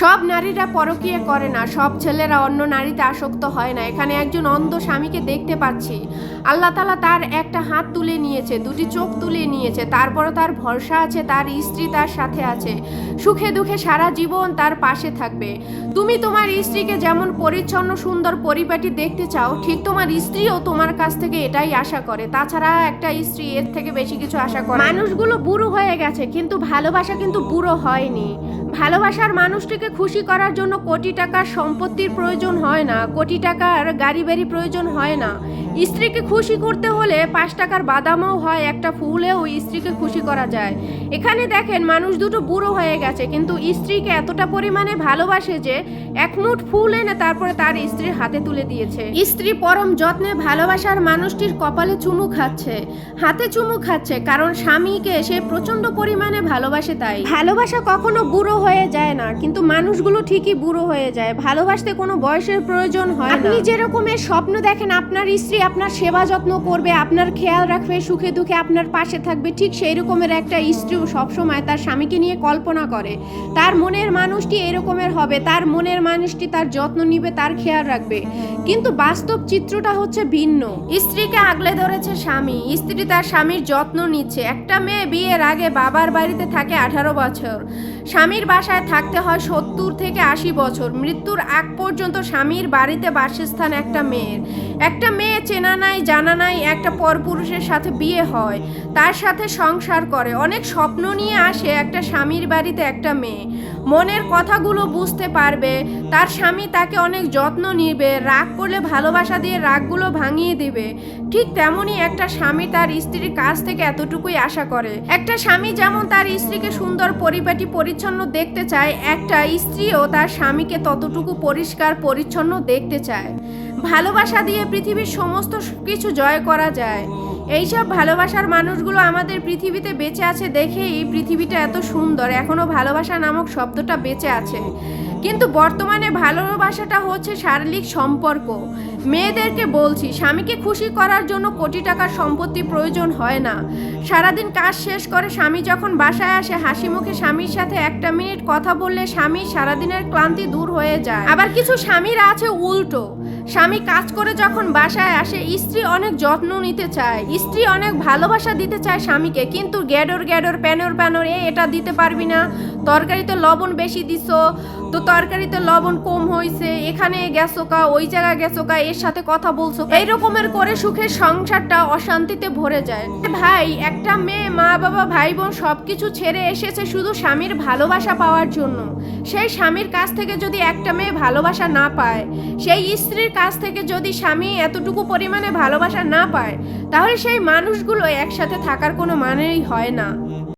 সব নারীরা পরকীয়া করে না, সব ছেলেরা অন্য নারীতে আসক্ত হয় না। এখানে একজন অন্ধ স্বামীকে দেখতে পাচ্ছি। আল্লাহ তালা তার একটা হাত তুলে নিয়েছে, দুটি চোখ তুলে নিয়েছে, তারপরও তার ভরসা আছে, তার স্ত্রী তার সাথে আছে। সুখে দুঃখে সারা জীবন তার পাশে থাকবে। তুমি তোমার স্ত্রীকে যেমন পরিচ্ছন্ন, সুন্দর পরিপাটি দেখতে চাও, ঠিক তোমার স্ত্রীও তোমার কাছ থেকে এটাই আশা করে। তাছাড়া একটা স্ত্রী এর থেকে বেশি কিছু আশা করে মানুষগুলো বুড়ো হয়ে গেছে, কিন্তু ভালোবাসা কিন্তু বুড়ো হয়নি। ভালোবাসার মানুষটিকে খুশি করার জন্য কোটি টাকার সম্পত্তির প্রয়োজন হয় না, কোটি টাকার গাড়ি বাড়ি প্রয়োজন হয় না। স্ত্রীকে খুশি করতে হলে পাঁচ টাকার বাদামও হয়, একটা ফুলেও স্ত্রীকে খুশি করা যায়। এখানে দেখেন মানুষ দুটো বুড়ো হয়ে গেছে, কিন্তু স্ত্রীকে এতটা পরিমাণে ভালোবাসে যে এক মুঠ ফুল এনে তারপরে তার স্ত্রীর হাতে তুলে দিয়েছে। স্ত্রী পরম যত্নে ভালোবাসার মানুষটির কপালে চুমু খাচ্ছে, হাতে চুমু খাচ্ছে, কারণ স্বামীকে সে প্রচণ্ড পরিমাণে ভালোবাসে তাই। ভালোবাসা কখনো বুড়ো হয়ে যায় না, কিন্তু মানুষগুলো ঠিকই বুড়ো হয়ে যায়। ভালোবাসতে কোনো বয়সের প্রয়োজন হয় আপনি যেরকমের স্বপ্ন দেখেন, আপনার স্ত্রী আপনার সেবা যত্ন করবে, আপনার খেয়াল রাখবে, সুখে দুঃখে আপনার পাশে থাকবে, ঠিক সেই রকমের একটা স্ত্রীও সবসময় তার স্বামীকে নিয়ে কল্পনা করে। তার মনের মানুষটি এরকমের হবে, তার মনের মানুষটি তার যত্ন নিবে, তার খেয়াল রাখবে। কিন্তু বাস্তব চিত্রটা হচ্ছে ভিন্ন। স্ত্রীকে আগলে ধরেছে স্বামী, স্ত্রী তার স্বামীর যত্ন নিচ্ছে। একটা মেয়ে বিয়ের আগে বাবার বাড়িতে থাকে আঠারো বছর। স্বামীর বাসায় থাকতে হয় সত্তর থেকে আশি বছর। মৃত্যুর আগ পর্যন্ত স্বামীর বাড়িতে বাসস্থান একটা মেয়ের। একটা মেয়ে চেনা নাই, জানা নাই, একটা পরপুরুষের সাথে বিয়ে হয়, তার সাথে সংসার করে। অনেক স্বপ্ন নিয়ে আসে একটা স্বামীর বাড়িতে একটা মেয়ে। মনের কথাগুলো বুঝতে পারবে, তার স্বামী তাকে অনেক যত্ন নিবে, রাগ করলে ভালোবাসা দিয়ে রাগগুলো ভাঙিয়ে দিবে। ঠিক তেমনই একটা স্বামী তার স্ত্রীর কাছ থেকে এতটুকুই আশা করে। একটা স্বামী যেমন তার স্ত্রীকে সুন্দর পরিপাটি পরিচ্ছন্ন দেখতে চায়। একটা স্ত্রীও তার স্বামীকে ততটুকু পরিষ্কার, পরিচ্ছন্ন দেখতে চায়। ভালোবাসা দিয়ে পৃথিবীর সমস্ত কিছু জয় করা যায়। এইসব ভালোবাসার মানুষগুলো আমাদের পৃথিবীতে বেঁচে আছে দেখেই পৃথিবীটা এত সুন্দর। এখনও ভালোবাসা নামক শব্দটা বেঁচে আছে। কিন্তু বর্তমানে ভালোবাসাটা হচ্ছে শারীরিক সম্পর্ক। মেয়েদেরকে বলছি, স্বামীকে খুশি করার জন্য কোটি টাকার সম্পত্তি প্রয়োজন হয় না। সারাদিন কাজ শেষ করে স্বামী যখন বাসায় আসে, হাসি মুখে স্বামীর সাথে একটা মিনিট কথা বললে স্বামী সারাদিনের ক্লান্তি দূর হয়ে যায়। আবার কিছু স্বামীরা আছে উল্টো। স্বামী কাজ করে যখন বাসায় আসে, স্ত্রী অনেক যত্ন নিতে চায়। স্ত্রী অনেক ভালোবাসা দিতে চায় স্বামীকে, কিন্তু গ্যাডর গ্যাডর, প্যানর প্যানর, এ এটা দিতে পারবি না। তরকারিতে লবণ বেশি দিছ, তো তরকারিতে লবণ কম হয়েছে এখানে গেছো কা, ওই জায়গায় গেছো কা, এর সাথে কথা বলছো কা। এই রকমের করে সুখের সংসারটা অশান্তিতে ভরে যায়। ভাই, একটা মেয়ে, মা, বাবা, ভাই, বোন সবকিছু ছেড়ে এসেছে শুধু স্বামীর ভালোবাসা পাওয়ার জন্য। সেই স্বামীর কাছ থেকে যদি একটা মেয়ে ভালোবাসা না পায়, সেই স্ত্রীর কাছ থেকে যদি স্বামী এতটুকু পরিমাণে ভালোবাসা না পায়, তাহলে সেই মানুষগুলো একসাথে থাকার কোনো মানেই হয় না।